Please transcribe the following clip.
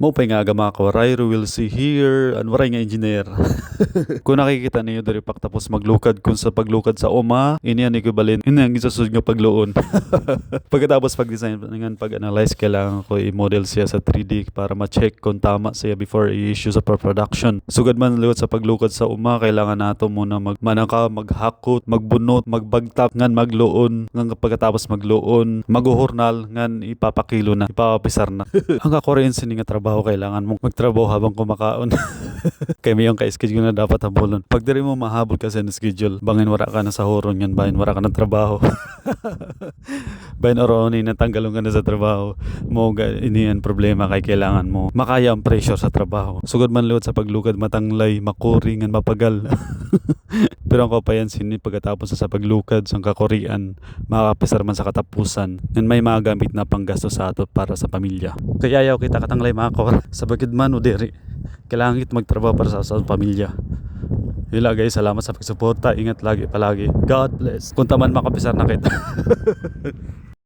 Mo pa nga mga kawarayro will see here and waray nga engineer. kung nakikita niyo diri pak tapos maglukad kung sa paglukad sa uma, ini ang equivalent ini ang isusud nga pagluon. Pagkatapos pag-design ngan pag-analyze kailangan ko i-model siya sa 3D para ma-check kung tama siya before i-issue sa production. Sugad man liwat sa paglukad sa uma, kailangan nato muna mag manaka, maghakot, magbunot, magbagtap ngan magluon, ngan pagkatapos magluon, maguhurnal ngan ipapakilo na, ipapapisar na. ang ni nga trabaho kailangan mong magtrabaho habang kumakaon. Kay may yung ka-schedule na dapat habulon. Pag diri mo mahabol kasi na schedule, bangin wara ka na sa horon yan, bahin wara ka ng trabaho. bahin oroni na tanggalon ka na sa trabaho. Mo ga ini yan problema kay kailangan mo makaya ang pressure sa trabaho. Sugod man liwat sa paglukad matanglay, makuringan, mapagal. Pero ang kapayan sini pagkatapos sa paglukad sa kakurian, makapisar man sa katapusan, yan may mga gamit na panggasto sa ato para sa pamilya. Kaya ayaw kita katanglay mga kor, sa bagid man o diri, kailangan kita magtrabaho para sa, sa pamilya. Hila guys, salamat sa pagsuporta. Ingat lagi palagi. God bless. Kung taman makapisar na kita.